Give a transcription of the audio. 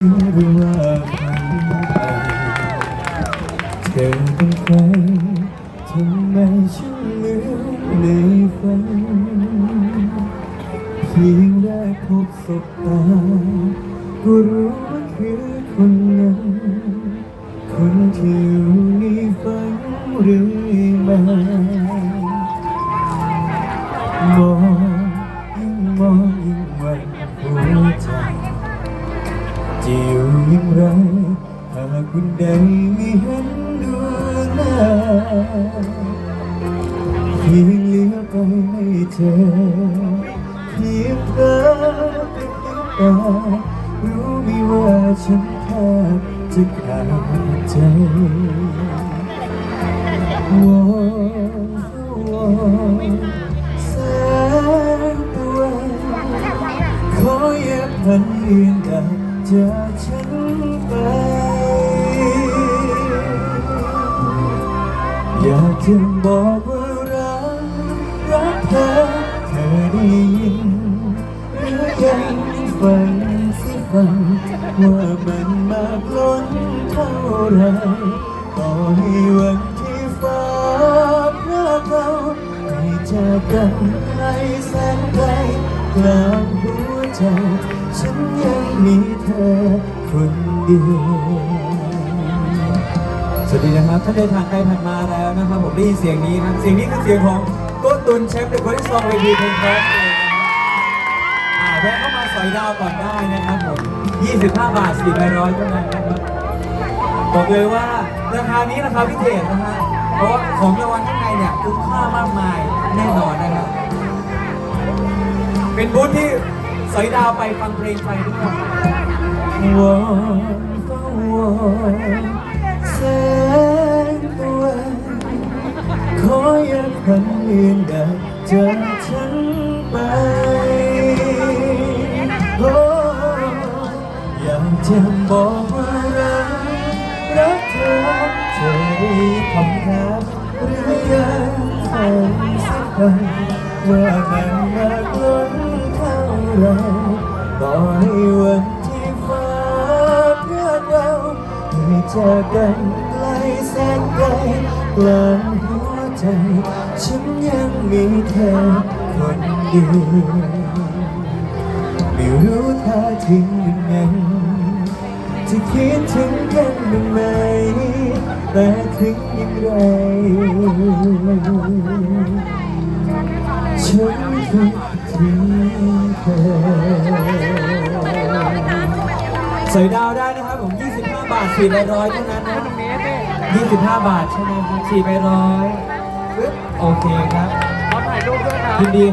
เธอเป็นใครทำไมฉันเหมือในฝันเพียงได้พบสบตาก็รู้ว่าคือคนนั้น คนที่อยู่ในฝันเรื่อยมามองยิ่งมองยิ่ง จะอยู่อย่างไร หากคุณใดไม่เห็นดวงหน้าเพียงเหลือไปให้เธอเพียงเธอเป็นน้ำตารู้ไหมว่าฉันแทบจะขาดใจวอนวอนแสงตะวันขออย่าพันเลื่อนจาก จากฉันไป อยากจะบอกว่ารักรักเธอเธอได้ยินหรือยังฟังสิฟังว่ามันมากล้นเท่าไรต่อให้วันที่ฟ้าพรากเราให้จากกันไกลแสนไกลกลางหัวใจฉันยัง มีเธอคนเดียวสวัสดีนะครับท่านเดินทางใครผ่านมาแล้วนะครับผมได้ยินเสียงนี้ครับเสียงนี้คือเสียงของโก้ตุนแชมป์เดอะคนที่สองเวทีเพลงเพราะเองนะครับแวะเข้ามาสอยดาวก่อนได้นะครับผม25 บาท4ใบร้อยเท่านั้นนะครับบอกเลยว่าราคานี้ราคาพิเศษนะฮะเพราะของรางวัลข้างในเนี่ยคุ้มค่ามากมายแน่นอนนะครับ เป็นบูธที่ สอยดาวไปฟังเพลงไปด้วยวอนเฝ้าวอนแสงตะวันขออย่าพันเลื่นได้จากฉันไปโอ้อยากจะบอกว่ารักรักเธอเธอได้คำครับหรือยังฟังสักวันว่ามันมากล้ ท่าไรต่อให้วันที่ฟ้าเพื่อเราให้จากกันไกลแสนไกลกลางหัวใจ ฉันยังมีเธอคนเดียวไม่รู้ท่าทียังไงจะคิดถึงกันบ้างไหมแต่ถึงอย่างไรฉันคิด ถึงเธอสอยดาวได้นะครับผม 25 บาท4ใบร้อยเท่านั้นนะ25 บาทใช่ไหมครับ4ใบร้อยปึ๊บโอเคครับขอถ่ายรูปด้วยครับยินดี